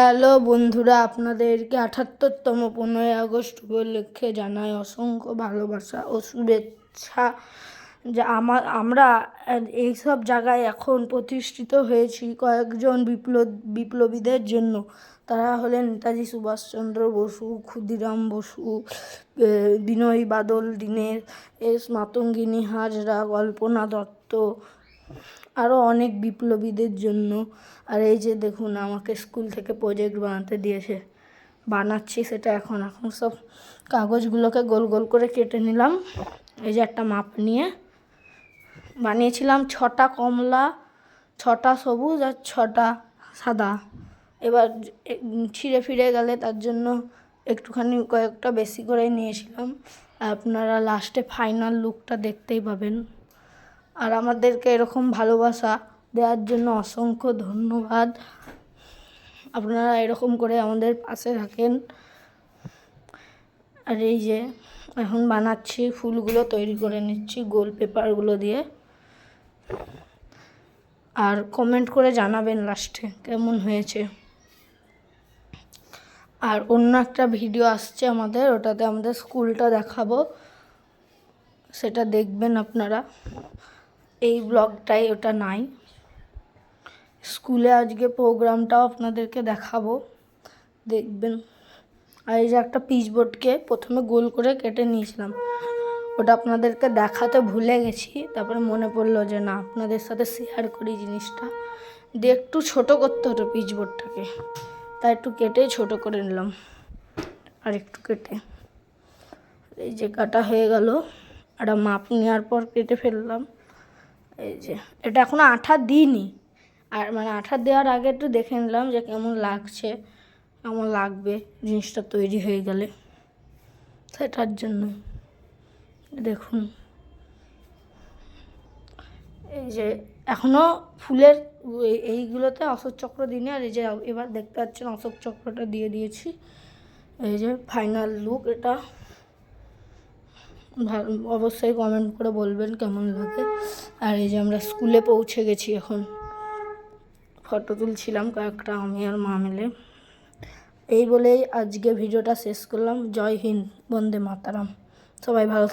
Hello বন্ধুরা, আপনাদেরকে আঠাত্তরতম পনেরোই আগস্ট উপলক্ষে জানাই অসংখ্য ভালোবাসা ও শুভেচ্ছা। যা আমার আমরা এইসব জায়গায় এখন প্রতিষ্ঠিত হয়েছি কয়েকজন বিপ্লব বিপ্লবীদের জন্য। তারা হলেন নেতাজি সুভাষচন্দ্র বসু, ক্ষুদিরাম বসু বিনয় বাদল দীনের এস মাতঙ্গিনী হাজরা, কল্পনা দত্ত আরও অনেক বিপ্লবীদের জন্য। আর এই যে দেখুন, আমাকে স্কুল থেকে প্রজেক্ট বানাতে দিয়েছে। বানাচ্ছি সেটা এখন। এখন সব কাগজগুলোকে গোল গোল করে কেটে নিলাম। এই যে একটা মাপ নিয়ে বানিয়েছিলাম ছটা কমলা, ছটা সবুজ আর ছটা সাদা। এবার ছিঁড়ে ফিরে গেলে তার জন্য একটুখানি কয়েকটা বেশি করেই নিয়েছিলাম। আপনারা লাস্টে ফাইনাল লুকটা দেখতেই পাবেন। আর আমাদেরকে এরকম ভালোবাসা দেওয়ার জন্য অসংখ্য ধন্যবাদ। আপনারা এরকম করে আমাদের পাশে থাকেন। আর এই যে এখন বানাচ্ছি, ফুলগুলো তৈরি করে নিচ্ছি গোল পেপারগুলো দিয়ে। আর কমেন্ট করে জানাবেন লাস্টে কেমন হয়েছে। আর অন্য একটা ভিডিও আসছে আমাদের, ওটাতে আমাদের স্কুলটা দেখাবো। সেটা দেখবেন আপনারা। এই ব্লগটাই ওটা নাই। স্কুলে আজকে প্রোগ্রামটাও আপনাদেরকে দেখাবো। দেখবেন। আর এই যে একটা পিচবোর্ডকে প্রথমে গোল করে কেটে নিয়েছিলাম। ওটা আপনাদেরকে দেখাতে ভুলে গেছি। তারপরে মনে পড়ল যে না, আপনাদের সাথে শেয়ার করি জিনিসটা। দিয়ে একটু ছোটো করতে হতো পিচবোর্ডটাকে তাই একটু কেটে ছোটো করে নিলাম। আর একটু কেটে। এই যে কাটা হয়ে গেল। একটা মাপ নেওয়ার পর কেটে ফেললাম। এই যে, এটা এখনও আঠা দিইনি। আর মানে আঠা দেওয়ার আগে একটু দেখে নিলাম যে কেমন লাগছে, কেমন লাগবে জিনিসটা তৈরি হয়ে গেলে। সেটার জন্য, দেখুন। এই যে এখনও ফুলের এই- এইগুলোতে অশোক চক্র দিনে আর এই যে এবার দেখতে পাচ্ছেন অশোক চক্রটা দিয়ে দিয়েছি। এই যে ফাইনাল লুক এটা। অবশ্যই কমেন্ট করে বলবেন কেমন লাগে। আর এই যে আমরা স্কুলে পৌঁছে গেছি এখন। ফটো তুলছিলাম কয়েকটা আমি আর মা মিলে। এই বলেই আজকে ভিডিওটা শেষ করলাম। জয় হিন্দ, বন্দে মাতারাম। সবাই ভালো